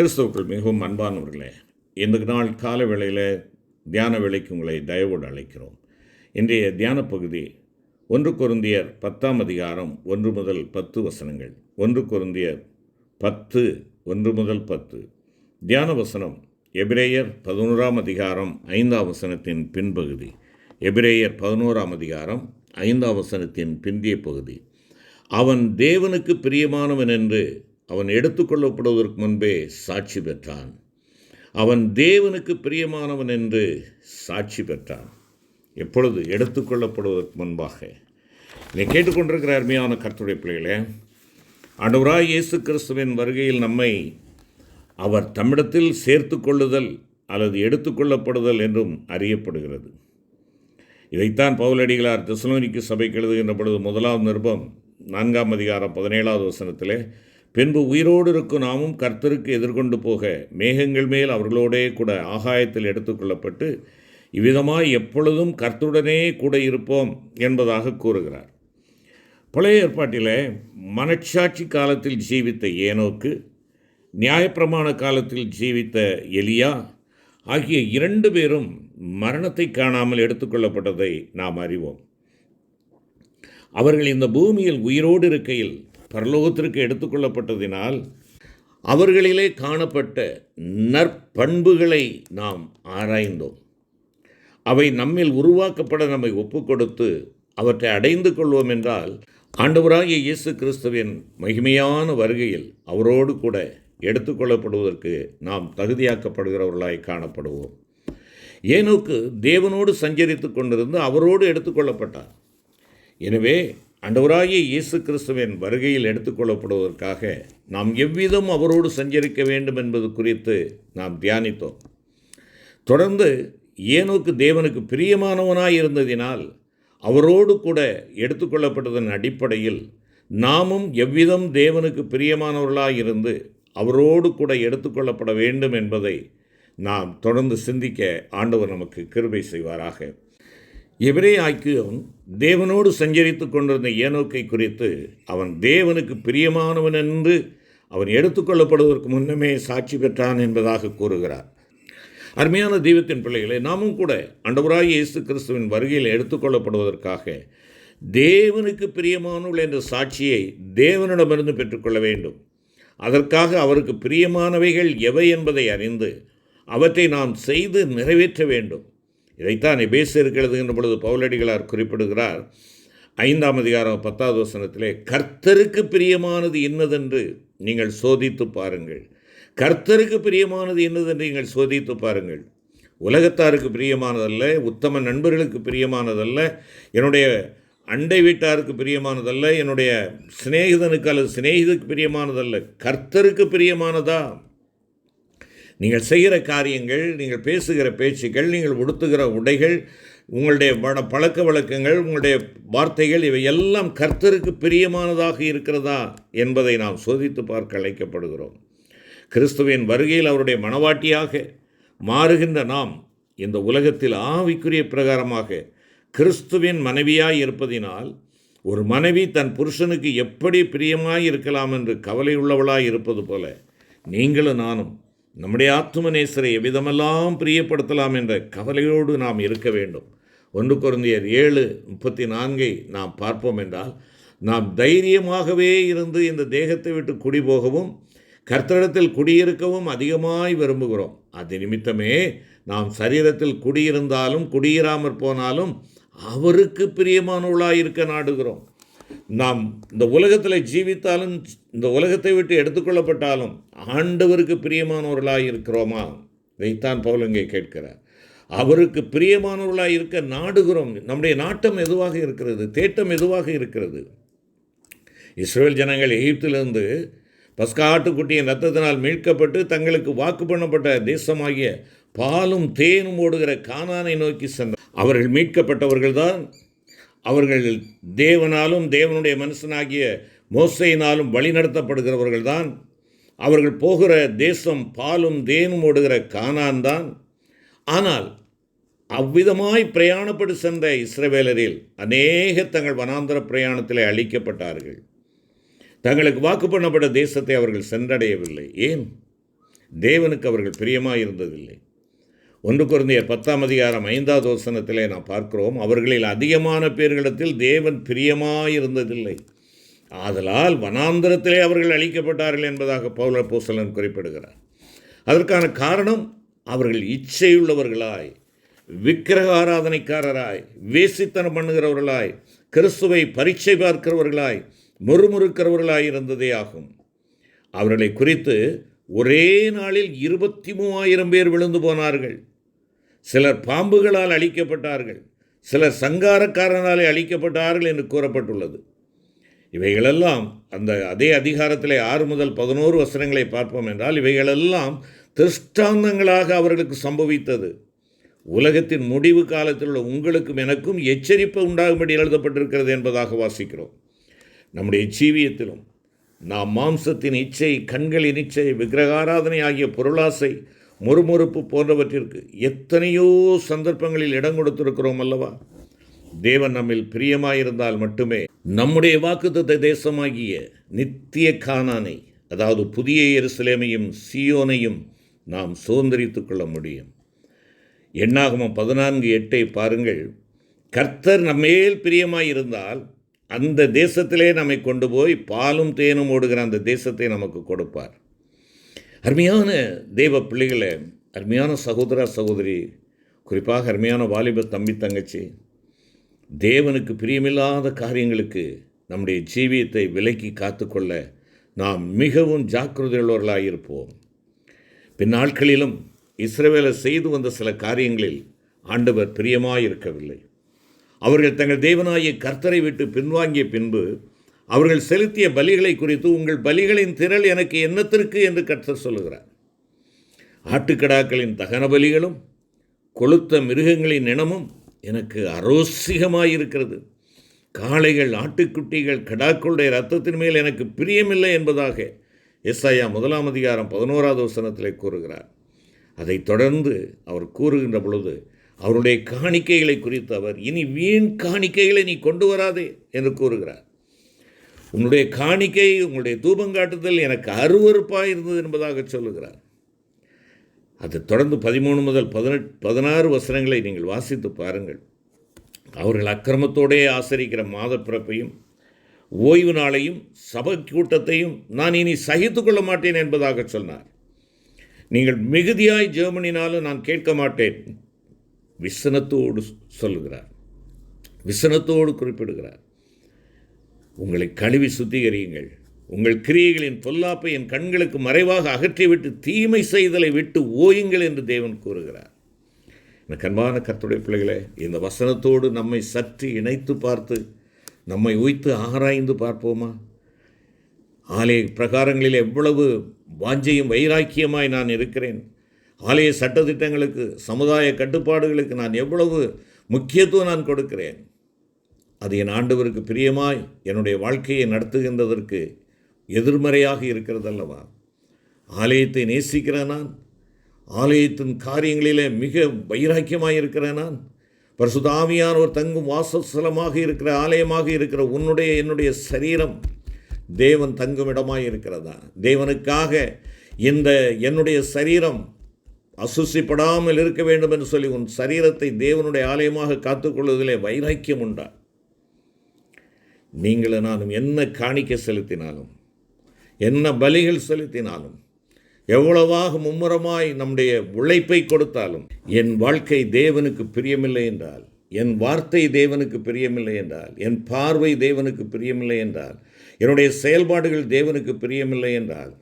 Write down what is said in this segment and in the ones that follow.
கிறிஸ்தவர்கள் மிகவும் அன்பானவர்களே இந்த நாள் கால வேளையில் தியான வேலைக்கு உங்களை தயவோடு அழைக்கிறோம். இன்றைய தியான பகுதி ஒன்று குருந்தியர் பத்தாம் அதிகாரம் ஒன்று முதல் பத்து வசனங்கள். ஒன்று குருந்தியர் பத்து ஒன்று முதல் பத்து. தியான வசனம் எபிரேயர் பதினோராம் அதிகாரம் ஐந்தாம் வசனத்தின் பின்பகுதி. எபிரேயர் பதினோராம் அதிகாரம் ஐந்தாம் வசனத்தின் பிந்திய பகுதி. அவன் தேவனுக்கு பிரியமானவன் என்று அவன் எடுத்துக்கொள்ளப்படுவதற்கு முன்பே சாட்சி பெற்றான். அவன் தேவனுக்கு பிரியமானவன் என்று சாட்சி பெற்றான். எப்பொழுது எடுத்துக்கொள்ளப்படுவதற்கு முன்பாக. இதை கேட்டுக்கொண்டிருக்கிற அருமையான கர்த்தருடைய பிள்ளைகளே அனுராய் இயேசு கிறிஸ்துவின் வருகையில் நம்மை அவர் தம்மிடத்தில் சேர்த்து கொள்ளுதல் அல்லது எடுத்துக்கொள்ளப்படுதல் என்றும் அறியப்படுகிறது. இதைத்தான் பவுலடிகளார் தெசலோனிக்கு சபைக்கு எழுதுகின்ற பொழுது முதலாவது நிருபம் நான்காம் அதிகாரம் பதினேழாவது வசனத்திலே பின்பு உயிரோடு இருக்கும் நாமும் கர்த்தருக்கு எதிர்கொண்டு போக மேகங்கள் மேல் அவர்களோடே கூட ஆகாயத்தில் எடுத்துக்கொள்ளப்பட்டு இவ்விதமாய் எப்பொழுதும் கர்த்துடனே கூட இருப்போம் என்பதாக கூறுகிறார். பழைய ஏற்பாட்டிலே மனச்சாட்சி காலத்தில் ஜீவித்த ஏனோக்கு நியாயப்பிரமாண காலத்தில் ஜீவித்த எலியா ஆகிய இரண்டு பேரும் மரணத்தை காணாமல் எடுத்துக்கொள்ளப்பட்டதை நாம் அறிவோம். அவர்கள் இந்த பூமியில் உயிரோடு இருக்கையில் பரலோகத்திற்கு எடுத்துக்கொள்ளப்பட்டதினால் அவர்களிலே காணப்பட்ட நற்பண்புகளை நாம் ஆராய்ந்தோம். அவை நம்மில் உருவாக்கப்பட நம்மை ஒப்புக்கொடுத்து அவற்றை அடைந்து கொள்வோம் என்றால் ஆண்டவராகிய இயேசு கிறிஸ்துவின் மகிமையான வருகையில் அவரோடு கூட எடுத்துக்கொள்ளப்படுவதற்கு நாம் தகுதியாக்கப்படுகிறவர்களாய் காணப்படுவோம். ஏனோக்கு தேவனோடு சஞ்சரித்து கொண்டிருந்து அவரோடு எடுத்துக்கொள்ளப்பட்டார். எனவே அண்டவராகிய இயேசு கிறிஸ்துவின் வருகையில் எடுத்துக்கொள்ளப்படுவதற்காக நாம் எவ்விதம் அவரோடு சஞ்சரிக்க வேண்டும் என்பது குறித்து நாம் தியானித்தோம். தொடர்ந்து ஏனோக்கு தேவனுக்கு பிரியமானவனாய் இருந்ததினால் அவரோடு கூட எடுத்துக்கொள்ளப்பட்டதன் அடிப்படையில் நாமும் எவ்விதம் தேவனுக்கு பிரியமானவர்களாக இருந்து அவரோடு கூட எடுத்துக்கொள்ளப்பட வேண்டும் என்பதை நாம் தொடர்ந்து சிந்திக்க ஆண்டவர் நமக்கு கிருபை செய்வாராக. இவரே அவன் தேவனோடு சஞ்சரித்து கொண்டிருந்த ஏனோக்கை குறித்து அவன் தேவனுக்கு பிரியமானவன் என்று அவன் எடுத்துக்கொள்ளப்படுவதற்கு முன்னமே சாட்சி பெற்றான் என்பதாக கூறுகிறார். அருமையான தெய்வத்தின் பிள்ளைகளை நாமும் கூட அண்டவராய் இயேசு கிறிஸ்துவின் வருகையில் எடுத்துக்கொள்ளப்படுவதற்காக தேவனுக்கு பிரியமானவள் என்ற சாட்சியை தேவனிடமிருந்து பெற்றுக்கொள்ள வேண்டும். அதற்காக அவருக்கு பிரியமானவைகள் எவை என்பதை அறிந்து அவற்றை நாம் செய்து நிறைவேற்ற வேண்டும். இதைத்தான் பேச இருக்கிறது என்ற பொழுது பவுலடிகளார் குறிப்பிடுகிறார். ஐந்தாம் அதிகாரம் பத்தாவது வசனத்திலே கர்த்தருக்கு பிரியமானது என்னதென்று நீங்கள் சோதித்து பாருங்கள். கர்த்தருக்கு பிரியமானது என்னதென்று நீங்கள் சோதித்து பாருங்கள். உலகத்தாருக்கு பிரியமானதல்ல உத்தம நண்பர்களுக்கு பிரியமானதல்ல என்னுடைய அண்டை வீட்டாருக்கு பிரியமானதல்ல என்னுடைய சிநேகிதனுக்கு அல்லது சிநேகிதனுக்கு பிரியமானதல்ல. கர்த்தருக்கு பிரியமானதா? நீங்கள் செய்கிற காரியங்கள் நீங்கள் பேசுகிற பேச்சுக்கள் நீங்கள் உடுத்துகிற உடைகள் உங்களுடைய வட பழக்க வழக்கங்கள் உங்களுடைய வார்த்தைகள் இவை எல்லாம் கர்த்தருக்கு பிரியமானதாக இருக்கிறதா என்பதை நாம் சோதித்து பார்க்க அழைக்கப்படுகிறோம். கிறிஸ்துவின் வருகையில் அவருடைய மனவாட்டியாக மாறுகின்ற நாம் இந்த உலகத்தில் ஆவிக்குரிய பிரகாரமாக கிறிஸ்துவின் மனைவியாய் இருப்பதினால் ஒரு மனைவி தன் புருஷனுக்கு எப்படி பிரியமாய் இருக்கலாம் என்று கவலை உள்ளவளாய் இருப்பது போல நீங்களும் நானும் நம்முடைய ஆத்துமநேசரை எவ்விதமெல்லாம் பிரியப்படுத்தலாம் என்ற கவலையோடு நாம் இருக்க வேண்டும். ஒன்று குருந்தியர் ஏழு முப்பத்தி நான்கை நாம் பார்ப்போம் என்றால் நாம் தைரியமாகவே இருந்து இந்த தேகத்தை விட்டு குடி போகவும் கர்த்தரிடத்தில் குடியிருக்கவும் அதிகமாய் விரும்புகிறோம். அது நிமித்தமே நாம் சரீரத்தில் குடியிருந்தாலும் குடியிராமற் போனாலும் அவருக்கு பிரியமானவளாக இருக்க நாடுகிறோம். நாம் இந்த உலகத்தில் ஜீவித்தாலும் இந்த உலகத்தை விட்டு எடுத்துக்கொள்ளப்பட்டாலும் ஆண்டவருக்கு பிரியமானவர்களாக இருக்கிறோமா? இதைத்தான் பவுலங்கே கேட்கிறார். அவருக்கு பிரியமானவர்களாக இருக்க நாடுகிறோம். நம்முடைய நாட்டம் எதுவாக இருக்கிறது? தேட்டம் எதுவாக இருக்கிறது? இஸ்ரேல் ஜனங்கள் எகிப்திலிருந்து பஸ்கா ஆட்டுக்குட்டியின் ரத்தத்தினால் மீட்கப்பட்டு தங்களுக்கு வாக்கு பண்ணப்பட்ட தேசமாகிய பாலும் தேனும் ஓடுகிற கானானை நோக்கி சென்ற அவர்கள் மீட்கப்பட்டவர்கள்தான். அவர்கள் தேவனாலும் தேவனுடைய மனுஷனாகிய மோசையினாலும் வழிநடத்தப்படுகிறவர்கள் தான் அவர்கள் போகிற தேசம் பாலும் தேனும் ஓடுகிற கானான் தான் ஆனால் அவ்விதமாய் பிரயாணப்பட்டு சென்ற இஸ்ரவேலரில் அநேக தங்கள் வனாந்தர பிரயாணத்தில் அழிக்கப்பட்டார்கள். தங்களுக்கு வாக்கு பண்ணப்பட்ட தேசத்தை அவர்கள் சென்றடையவில்லை. ஏன்? தேவனுக்கு அவர்கள் பிரியமாக இருந்ததில்லை ஒன்று குருந்தியர் பத்தாம் அதிகாரம் ஐந்தாவது வசனத்திலே நாம் பார்க்கிறோம் அவர்களில் அதிகமான பேர்களிடத்தில் தேவன் பிரியமாயிருந்ததில்லை. ஆதலால் வனாந்திரத்திலே அவர்கள் அழிக்கப்பட்டார்கள் என்பதாக பௌல பூசலன் குறிப்பிடுகிறார். அதற்கான காரணம் அவர்கள் இச்சையுள்ளவர்களாய் விக்கிரக ஆராதனைக்காரராய் வேசித்தனம் பண்ணுகிறவர்களாய் கிறிஸ்துவை பரீட்சை பார்க்கிறவர்களாய் முறுமுறுக்கிறவர்களாய் இருந்ததே ஆகும். அவர்களை குறித்து ஒரே நாளில் இருபத்தி மூவாயிரம் பேர் விழுந்து போனார்கள். சிலர் பாம்புகளால் அழிக்கப்பட்டார்கள் சிலர் சங்காரக்காரனாலே அழிக்கப்பட்டார்கள் என்று கூறப்பட்டுள்ளது. இவைகளெல்லாம் அந்த அதே அதிகாரத்தில் ஆறு முதல் பதினோரு வசனங்களை பார்ப்போம் என்றால் இவைகளெல்லாம் திருஷ்டாந்தங்களாக அவர்களுக்கு சம்பவித்தது. உலகத்தின் முடிவு காலத்தில் உள்ள உங்களுக்கும் எனக்கும் எச்சரிப்பு உண்டாகும்படி எழுதப்பட்டிருக்கிறது என்பதாக வாசிக்கிறோம். நம்முடைய ஜீவியத்திலும் நாம் மாம்சத்தின் இச்சை கண்களின் இச்சை விக்கிரகாராதனை ஆகிய பொருளாசை முறுமுறுப்பு போன்றவற்றிற்கு எத்தனையோ சந்தர்ப்பங்களில் இடம் கொடுத்திருக்கிறோம் அல்லவா? தேவன் நம்மில் பிரியமாயிருந்தால் மட்டுமே நம்முடைய வாக்குத்த தேசமாகிய நித்திய கானானை அதாவது புதிய எருசலேமையும் சியோனையும் நாம் சுதந்திரித்து கொள்ள முடியும். எண்ணாகமம் பதினான்கு எட்டை பாருங்கள். கர்த்தர் நம்மேல் பிரியமாயிருந்தால் அந்த தேசத்திலே நம்மை கொண்டு போய் பாலும் தேனும் ஓடுகிற அந்த தேசத்தை நமக்கு கொடுப்பார். அருமையான தெய்வ பிள்ளைகளை அருமையான சகோதர சகோதரி குறிப்பாக அருமையான வாலிப தம்பி தங்கச்சி தேவனுக்கு பிரியமில்லாத காரியங்களுக்கு நம்முடைய ஜீவியத்தை விலக்கி காத்துக்கொள்ள நாம் மிகவும் ஜாக்கிரதையுள்ளவர்களாக இருப்போம். பின் நாட்களிலும் இஸ்ரேவேலை செய்து வந்த சில காரியங்களில் ஆண்டவர் பிரியமாயிருக்கவில்லை அவர்கள் தங்கள் தேவனாகிய கர்த்தரை விட்டு பின்வாங்கிய பின்பு அவர்கள் செலுத்திய பலிகளை குறித்து உங்கள் பலிகளின் திரள் எனக்கு என்னத்திற்கு? என்று கர்த்தர் சொல்லுகிறார். ஆட்டுக்கடாக்களின் தகன பலிகளும் கொளுத்த மிருகங்களின் இனமும் எனக்கு அரோசிகமாயிருக்கிறது காளைகள் ஆட்டுக்குட்டிகள் கடாக்களுடைய ரத்தத்தின் மேல் எனக்கு பிரியமில்லை என்பதாக எஸ்ஐயா முதலாம் அதிகாரம் பதினோராவது வசனத்திலே கூறுகிறார். அதைத் தொடர்ந்து அவர் கூறுகின்ற பொழுது அவருடைய காணிக்கைகளை குறித்து அவர் இனி வீண் காணிக்கைகளை நீ கொண்டு வராதே என்று கூறுகிறார். உன்னுடைய காணிக்கை உங்களுடைய தூபங்காட்டுதல் எனக்கு அருவறுப்பாக இருந்தது என்பதாக சொல்லுகிறார். அது தொடர்ந்து பதிமூணு முதல் பதினெட் பதினாறு வசனங்களை நீங்கள் வாசித்து பாருங்கள். அவர்கள் அக்கிரமத்தோடே ஆசரிக்கிற மாத பிறப்பையும் ஓய்வு நாளையும் சபை கூட்டத்தையும் நான் இனி சகித்து கொள்ள மாட்டேன் என்பதாக சொன்னார். நீங்கள் மிகுதியாய் ஜெர்மனினாலும் நான் கேட்க மாட்டேன் விசனத்தோடு சொல்லுகிறார். விசனத்தோடு குறிப்பிடுகிறார். உங்களை கழுவி சுத்திகரியுங்கள். உங்கள் கிரியைகளின் பொல்லாப்பை என் கண்களுக்கு மறைவாக அகற்றிவிட்டு தீமை செய்தலை விட்டு ஓயுங்கள் என்று தேவன் கூறுகிறார். எனக்கு அன்பான கர்த்துடைய பிள்ளைகளே இந்த வசனத்தோடு நம்மை சற்று இணைத்து பார்த்து நம்மை உய்த்து ஆராய்ந்து பார்ப்போமா? ஆலய பிரகாரங்களில் எவ்வளவு வாஞ்சையும் வைராக்கியமாய் நான் இருக்கிறேன். ஆலய சட்டத்திட்டங்களுக்கு சமுதாய கட்டுப்பாடுகளுக்கு நான் எவ்வளவு முக்கியத்துவம் நான் கொடுக்கிறேன். அது என் ஆண்டவருக்கு பிரியமாய் என்னுடைய வாழ்க்கையை நடத்துகின்றதற்கு எதிர்மறையாக இருக்கிறது அல்லவா ஆலயத்தை நேசிக்கிற நான். ஆலயத்தின் காரியங்களிலே மிக வைராக்கியமாக இருக்கிற நான். பரிசுதாமியானோர் தங்கும் வாசஸ்தலமாக இருக்கிற ஆலயமாக இருக்கிற உன்னுடைய என்னுடைய சரீரம் தேவன் தங்கும் இடமாக இருக்கிறதா? தேவனுக்காக இந்த என்னுடைய சரீரம் அசுசிப்படாமல் இருக்க வேண்டும் என்று சொல்லி உன் சரீரத்தை தேவனுடைய ஆலயமாக காத்துக்கொள்வதிலே வைராக்கியம் உண்டா? நீங்களும் நானும் என்ன காணிக்க செலுத்தினாலும் என்ன பலிகள் செலுத்தினாலும் எவ்வளவாக மும்முரமாய் நம்முடைய உழைப்பை கொடுத்தாலும் என் வாழ்க்கை தேவனுக்கு பிரியமில்லை என்றால் என் வார்த்தை தேவனுக்கு பிரியமில்லை என்றால் என் பார்வை தேவனுக்கு பிரியமில்லை என்றால் என்னுடைய செயல்பாடுகள் தேவனுக்கு பிரியமில்லை என்றால்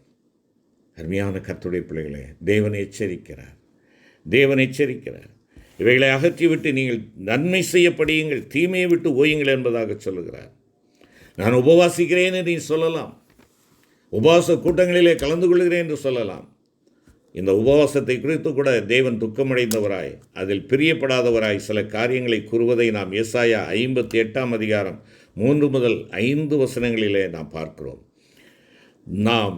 அருமையான கத்துடைய பிள்ளைகளே தேவன் எச்சரிக்கிறார். தேவன் எச்சரிக்கிறார். இவைகளை அகற்றிவிட்டு நீங்கள் நன்மை செய்யப்படியுங்கள் தீமையை விட்டு ஓயுங்கள் என்பதாக சொல்லுகிறார். நான் உபவாசிக்கிறேன் என்று நீ சொல்லலாம். உபவாச கூட்டங்களிலே கலந்து கொள்கிறேன் என்று சொல்லலாம். இந்த உபவாசத்தை குறித்து கூட தேவன் துக்கமடைந்தவராய் அதில் பிரியப்படாதவராய் சில காரியங்களை கூறுவதை நாம் எஸ்ஆயா ஐம்பத்தி எட்டாம் அதிகாரம் மூன்று முதல் ஐந்து வசனங்களிலே நாம் பார்க்கிறோம். நாம்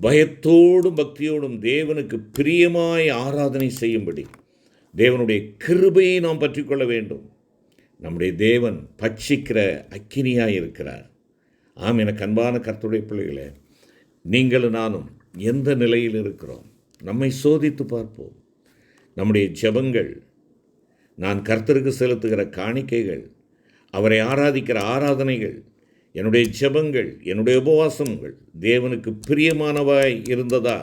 பயத்தோடும் பக்தியோடும் தேவனுக்கு பிரியமாய் ஆராதனை செய்யும்படி தேவனுடைய கிருபையை நாம் பற்றிக்கொள்ள வேண்டும். நம்முடைய தேவன் பட்சிக்கிற அக்கினியாக இருக்கிறார். ஆம் எனக்கு அன்பான கர்த்தருடைய பிள்ளைகளே நீங்களும் நானும் எந்த நிலையில் இருக்கிறோம்? நம்மை சோதித்து பார்ப்போம். நம்முடைய ஜெபங்கள் நான் கர்த்தருக்கு செலுத்துகிற காணிக்கைகள் அவரை ஆராதிக்கிற ஆராதனைகள் என்னுடைய ஜெபங்கள் என்னுடைய உபவாசங்கள் தேவனுக்கு பிரியமானவாய் இருந்ததா?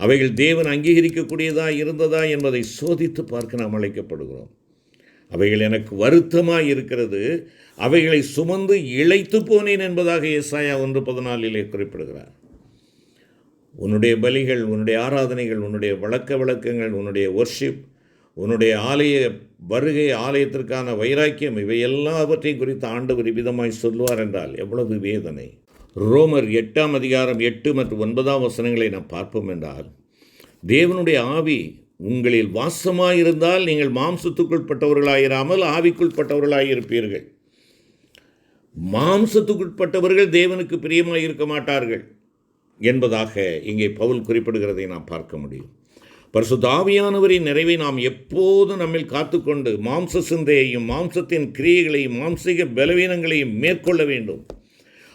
அவைகள் தேவன் அங்கீகரிக்கக்கூடியதா இருந்ததா என்பதை சோதித்து பார்க்க நாம் அழைக்கப்படுகிறோம். அவைகள் எனக்கு வருத்தமாக இருக்கிறது அவைகளை சுமந்து இழைத்து போனேன் என்பதாக ஏசாயா ஒன்று பதினாலிலே குறிப்பிடுகிறார். உன்னுடைய பலிகள் உன்னுடைய ஆராதனைகள் உன்னுடைய வழக்க வழக்கங்கள் உன்னுடைய ஒர்ஷிப் உன்னுடைய ஆலய வருகை ஆலயத்திற்கான வைராக்கியம் இவை எல்லாவற்றையும் குறித்து ஆண்டவர் விதமாய் சொல்லுவார் என்றால் எவ்வளவு வேதனை. ரோமர் எட்டாம் அதிகாரம் எட்டு மற்றும் ஒன்பதாம் வசனங்களை நாம் பார்ப்போம் என்றால் தேவனுடைய ஆவி உங்களில் வாசமாயிருந்தால் நீங்கள் மாம்சத்துக்குட்பட்டவர்களாயிராமல் ஆவிக்குட்பட்டவர்களாயிருப்பீர்கள் மாம்சத்துக்குட்பட்டவர்கள் தேவனுக்கு பிரியமாக இருக்க மாட்டார்கள் என்பதாக இங்கே பவுல் குறிப்பிடுகிறதை நாம் பார்க்க முடியும். பரிசுத்த தாவியானவரின் நிறைவை நாம் எப்போது நம்மில் காத்துக்கொண்டு மாம்ச சிந்தையையும் மாம்சத்தின் கிரியைகளையும் மாம்சிக பலவீனங்களையும் மேற்கொள்ள வேண்டும்.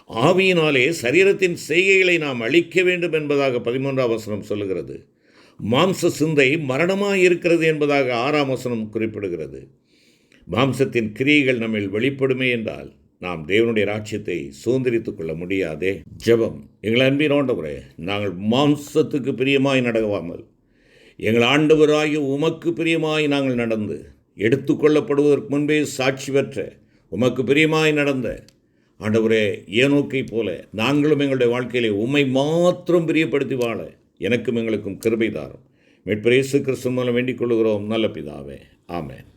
ஆவியினாலே சரீரத்தின் செய்கைகளை நாம் அழிக்க வேண்டும் என்பதாக பதிமூன்றாம் வசனம் சொல்லுகிறது. மாம்ச சிந்தை மரணமாய் இருக்கிறது என்பதாக ஆறாம் வசனம் குறிப்பிடுகிறது. மாம்சத்தின் கிரியைகள் நம்மில் வெளிப்படுமே என்றால் நாம் தேவனுடைய ராட்சியத்தை சுதந்திரித்துக் கொள்ள முடியாதே. ஜெபம். எங்கள் அன்பின் ஆண்டவரே நாங்கள் மாம்சத்துக்கு பிரியமாய் நடவாமல் எங்கள் ஆண்டவராகிய உமக்கு பிரியமாய் நாங்கள் நடந்து எடுத்துக்கொள்ளப்படுவதற்கு முன்பே சாட்சி பெற்ற உமக்கு பிரியமாய் நடந்த ஆண்டவரே ஏனோக்கை போல நாங்களும் எங்களுடைய வாழ்க்கையிலே உம்மை மாத்திரம் பிரியப்படுத்தி வாழ எனக்கும் எங்களுக்கும் கிருபை தாரும். மீட்பரேசு கிறிஸ்து மூலம் வேண்டிக் கொள்கிறோம் நல்ல பிதாவே. ஆமேன்.